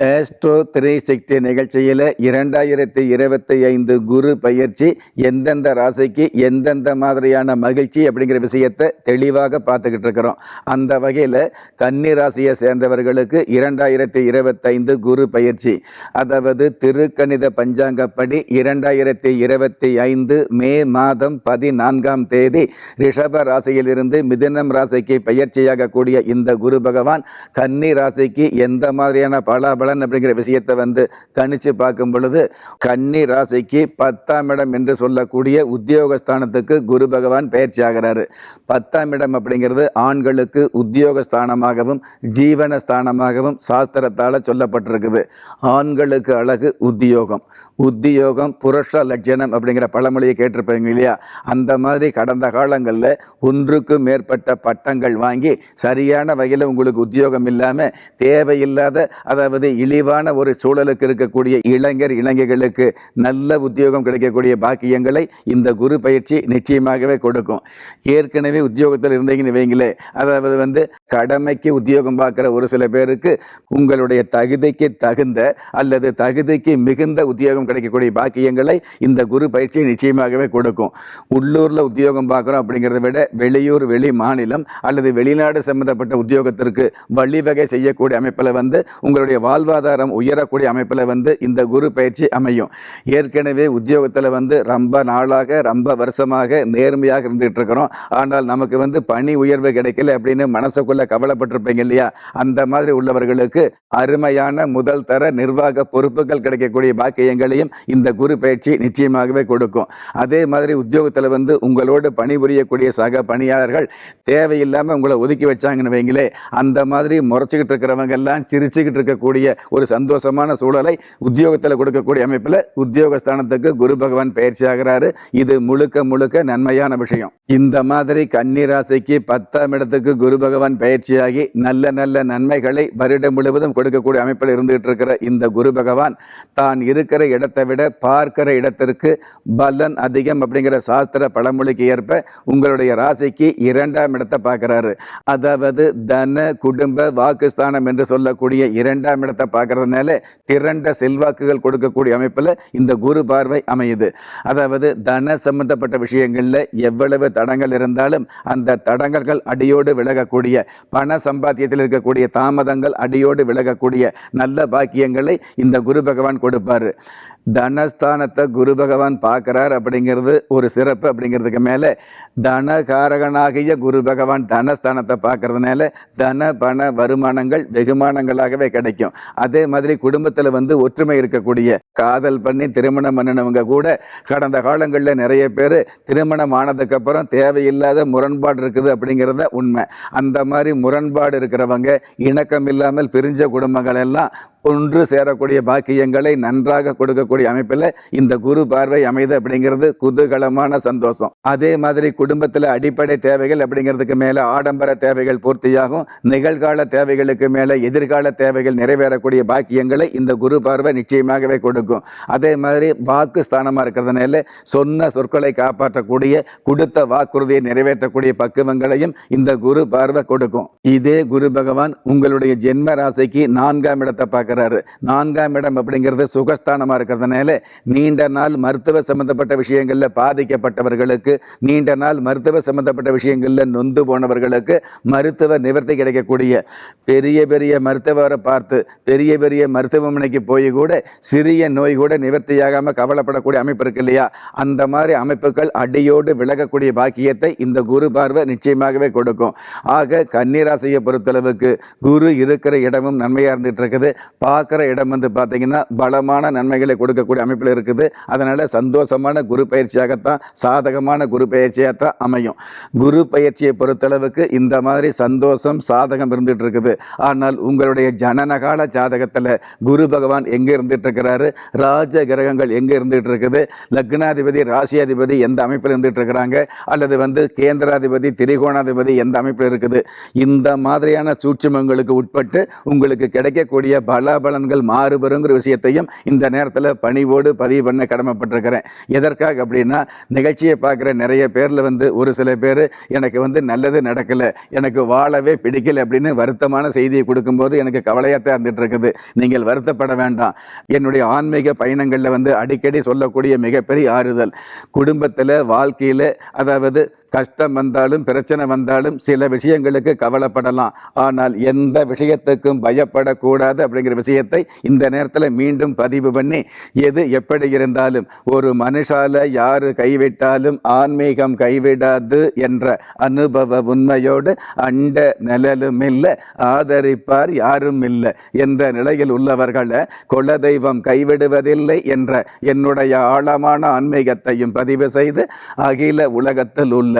Astro திரை சக்தி நிகழ்ச்சியில் இரண்டாயிரத்தி இருபத்தி ஐந்து குரு பயிற்சி எந்தெந்த ராசிக்கு எந்தெந்த மாதிரியான மகிழ்ச்சி அப்படிங்கிற விஷயத்தை தெளிவாக பார்த்துக்கிட்டு இருக்கிறோம். அந்த வகையில் கன்னி ராசியை சேர்ந்தவர்களுக்கு இரண்டாயிரத்தி இருபத்தைந்து குரு பயிற்சி அதாவது திருக்கணித பஞ்சாங்கப்படி இரண்டாயிரத்தி இருபத்தி ஐந்து மே மாதம் பதினான்காம் தேதி ரிஷப ராசியிலிருந்து மிதினம் ராசிக்கு பயிற்சியாக கூடிய இந்த குரு பகவான் கன்னி ராசிக்கு எந்த மாதிரியான பலன் அப்படிங்கிற விஷயத்தை வந்து கணிச்சு பார்க்கும் பொழுது கன்னி ராசிக்கு பத்தாம் இடம் என்று சொல்லக்கூடிய உத்தியோகஸ்தானத்துக்கு குரு பகவான் பயிற்சி ஆகிறாரு. பத்தாம் இடம் அப்படிங்கிறது ஆண்களுக்கு உத்தியோகஸ்தானமாகவும் ஜீவன ஸ்தானமாகவும் சாஸ்திரத்தால் சொல்லப்பட்டிருக்குது. ஆண்களுக்கு அழகு உத்தியோகம். உத்தியோகம் புருஷ லட்சணம் அப்படிங்கிற பழமொழியை கேட்டிருப்பீங்க இல்லையா? அந்த மாதிரி கடந்த காலங்களில் ஒன்றுக்கு மேற்பட்ட பட்டங்கள் வாங்கி சரியான வகையில் உங்களுக்கு உத்தியோகம் இல்லாமல் தேவையில்லாத அதாவது இழிவான ஒரு சூழலுக்கு இருக்கக்கூடிய இளைஞர் இளைஞர்களுக்கு நல்ல உத்தியோகம் கிடைக்கக்கூடிய பாக்கியங்களை இந்த குரு பயிற்சி நிச்சயமாகவே கொடுக்கும். ஏற்கனவே உத்தியோகத்தில் இருந்தீங்கன்னு வைங்களே அதாவது வந்து கடமைக்கு உத்தியோகம் பார்க்குற ஒரு சில பேருக்கு உங்களுடைய தகுதிக்கு தகுந்த அல்லது தகுதிக்கு மிகுந்த உத்தியோகம் கிடைக்கக்கூடிய பாக்கியங்களை இந்த குரு பயிற்சி நிச்சயமாகவே கொடுக்கும். உள்ளூரில் உத்தியோகம் பார்க்குறோம் அப்படிங்கிறத விட வெளியூர் வெளி மாநிலம் அல்லது வெளிநாடு சம்பந்தப்பட்ட உத்தியோகத்திற்கு வழிவகை செய்யக்கூடிய அமைப்பில் வந்து உங்களுடைய வாழ்வு வாழ்வாதாரம் உயரக்கூடிய அமைப்பில் வந்து இந்த குரு பயிற்சி அமையும். ஏற்கனவே உத்தியோகத்தில் வந்து ரொம்ப நாளாக ரொம்ப வருஷமாக நேர்மையாக இருந்துகிட்டு இருக்கிறோம் ஆனால் நமக்கு வந்து பணி உயர்வு கிடைக்கல அப்படின்னு மனசுக்குள்ள கவலைப்பட்டிருப்பீங்க இல்லையா? அந்த மாதிரி உள்ளவர்களுக்கு அருமையான முதல் தர நிர்வாக பொறுப்புகள் கிடைக்கக்கூடிய பாக்கியங்களையும் இந்த குரு பயிற்சி நிச்சயமாகவே கொடுக்கும். அதே மாதிரி உத்தியோகத்தில் வந்து உங்களோடு பணிபுரியக்கூடிய சக பணியாளர்கள் தேவையில்லாமல் உங்களை ஒதுக்கி வச்சாங்கன்னு வைங்களே அந்த மாதிரி முறைச்சிக்கிட்டு இருக்கிறவங்க எல்லாம் சிரிச்சுக்கிட்டு இருக்கக்கூடிய ஒரு சந்தோஷமான சூழலை உத்தியோகத்தில் கொடுக்கக்கூடிய அமைப்பில் உத்தியோகஸ்தானத்துக்கு குரு பகவான் பயிற்சி ஆகிறாரு. இது முழுக்க முழுக்க நன்மையான விஷயம். இந்த மாதிரி கன்னி ராசிக்கு பத்தாம் இடத்துக்கு குரு பகவான் பயிற்சியாகி நல்ல நல்ல நன்மைகளை வருடம் முழுவதும் கொடுக்கக்கூடிய அமைப்பில் இருந்துகிட்டு இருக்கிற இந்த குரு பகவான் தான் இருக்கிற இடத்தை விட பார்க்கிற இடத்திற்கு பலன் அதிகம் அப்படிங்கிற சாஸ்திர பழமொழிக்கு ஏற்ப உங்களுடைய ராசிக்கு இரண்டாம் இடத்தை பார்க்கிறாரு. அதாவது தன குடும்ப வாக்குஸ்தானம் என்று சொல்லக்கூடிய இரண்டாம் இடத்தை பார்க்கறதுனால திரண்ட செல்வாக்குகள் கொடுக்கக்கூடிய அமைப்பில் இந்த குரு பார்வை அமையுது. அதாவது தன சம்பந்தப்பட்ட விஷயங்களில் எவ்வளவு தடங்கள் இருந்தாலும் அந்த தடங்கல்கள் அடியோடு விலகக்கூடிய பண சம்பாத்தியத்தில் இருக்கக்கூடிய தாமதங்கள் அடியோடு விலகக்கூடிய நல்ல பாக்கியங்களை இந்த குரு பகவான் கொடுப்பார். தனஸ்தானத்தை குரு பகவான் பார்க்குறார் அப்படிங்கிறது ஒரு சிறப்பு அப்படிங்கிறதுக்கு மேலே தனகாரகனாகிய குரு பகவான் தனஸ்தானத்தை பார்க்கறதுனால தன பண வருமானங்கள் வெகுமானங்களாகவே கிடைக்கும். அதே மாதிரி குடும்பத்தில் வந்து ஒற்றுமை இருக்கக்கூடிய காதல் பண்ணி திருமணம் பண்ணினவங்க கூட கடந்த காலங்களில் நிறைய பேர் திருமணம் ஆனதுக்கப்புறம் தேவையில்லாத முரண்பாடு இருக்குது அப்படிங்கிறத உண்மை. அந்த மாதிரி முரண்பாடு இருக்கிறவங்க இணக்கம் இல்லாமல் பிரிஞ்ச குடும்பங்கள் எல்லாம் ஒன்று சேரக்கூடிய பாக்கியங்களை நன்றாக கொடுக்கக்கூடிய அமைப்பில் இந்த குரு பார்வை அமைது அப்படிங்கிறது குதூகலமான சந்தோஷம். அதே மாதிரி குடும்பத்தில் அடிப்படை தேவைகள் அப்படிங்கிறதுக்கு மேலே ஆடம்பர தேவைகள் பூர்த்தியாகும். நிகழ்கால தேவைகளுக்கு மேலே எதிர்கால தேவைகள் நிறைவேறக்கூடிய பாக்கியங்களை இந்த குரு பார்வை நிச்சயமாகவே கொடுக்கும். அதே மாதிரி வாக்கு ஸ்தானமாக இருக்கிறதுனால சொன்ன சொற்களை காப்பாற்றக்கூடிய கொடுத்த வாக்குறுதியை நிறைவேற்றக்கூடிய பக்குவங்களையும் இந்த குரு பார்வை கொடுக்கும். இதே குரு பகவான் உங்களுடைய ஜென்ம ராசிக்கு நான்காம் இடத்தை பார்க்குறாரு. நான்காம் இடம் அப்படிங்கிறது சுகஸ்தானமாக இருக்கிறதுனால நீண்ட நாள் மருத்துவ சம்பந்தப்பட்ட விஷயங்களில் பாதிக்கப்பட்டவர்களுக்கு நீண்ட நாள் மருத்துவ சம்பந்தப்பட்ட விஷயங்களில் நொந்து போனவர்களுக்கு மருத்துவ நிவர்த்தி கிடைக்கக்கூடிய பெரிய பெரிய மருத்துவரை பார்த்து பெரிய பெரிய மருத்துவமனைக்கு போய் கூட சிறிய நோய் கூட நிவர்த்தியாகாமல் கவலைப்படக்கூடிய அமைப்பு இருக்கு இல்லையா? அந்த மாதிரி அமைப்புகள் அடியோடு விலகக்கூடிய பாக்கியத்தை இந்த குரு பார்வை நிச்சயமாகவே கொடுக்கும். ஆக கன்னிராசியை பொறுத்தளவுக்கு குரு இருக்கிற இடமும் நன்மையாக இருந்துகிட்டு இருக்குது. பார்க்குற இடம் வந்து பார்த்திங்கன்னா பலமான நன்மைகளை கொடுக்கக்கூடிய அமைப்பில் இருக்குது. அதனால் சந்தோஷமான குரு பயிற்சியாகத்தான் சாதகமான குரு பயிற்சியாகத்தான் அமையும். குரு பயிற்சியை பொறுத்தளவுக்கு இந்த மாதிரி சந்தோஷம் சாதகம் இருந்துகிட்டு இருக்குது ஆனால் உங்களுடைய ஜனனகால ஜாதகத்தில் குரு பகவான் எங்கே இருந்துட்டு இருக்கிறாரு ராஜ கிரகங்கள் எங்கே இருந்துகிட்டு இருக்குது லக்னாதிபதி ராசியாதிபதி எந்த அமைப்பில் இருந்துட்டு இருக்கிறாங்க அல்லது வந்து கேந்திராதிபதி திரிகோணாதிபதி எந்த அமைப்பில் இருக்குது? இந்த மாதிரியான சூட்சமங்களுக்கு உட்பட்டு உங்களுக்கு கிடைக்கக்கூடிய பல பலாபலன்கள் மாறுபடுங்கிற விஷயத்தையும் இந்த நேரத்தில் பணிவோடு பதிவு பண்ண கடமைப்பட்டிருக்கிறேன். எதற்காக அப்படின்னா நிகழ்ச்சியை பார்க்குற நிறைய பேரில் வந்து ஒரு சில பேர் எனக்கு வந்து நல்லது நடக்கலை எனக்கு வாழவே பிடிக்கல அப்படின்னு வருத்தமான செய்தியை கொடுக்கும்போது எனக்கு கவலையாக தான் இருந்துட்டு இருக்குது. நீங்கள் வருத்தப்பட வேண்டாம். என்னுடைய ஆன்மீக பயணங்களில் வந்து அடிக்கடி சொல்லக்கூடிய மிகப்பெரிய ஆறுதல் குடும்பத்தில் வாழ்க்கையில் அதாவது கஷ்டம் வந்தாலும் பிரச்சனை வந்தாலும் சில விஷயங்களுக்கு கவலைப்படலாம். ஆனால் எந்த விஷயத்துக்கும் பயப்படக்கூடாது அப்படிங்கிற விஷயத்தை இந்த நேரத்தில் மீண்டும் பதிவு பண்ணி எது எப்படி இருந்தாலும் ஒரு மனுஷால யாரு கைவிட்டாலும் ஆன்மீகம் கைவிடாது என்ற அனுபவ உண்மையோடு அண்ட நிழலும் இல்லை ஆதரிப்பார் யாரும் இல்லை என்ற நிலையில் உள்ளவர்களை குலதெய்வம் கைவிடுவதில்லை என்ற என்னுடைய ஆழமான ஆன்மீகத்தையும் பதிவு செய்து அகில உலகத்தில் உள்ள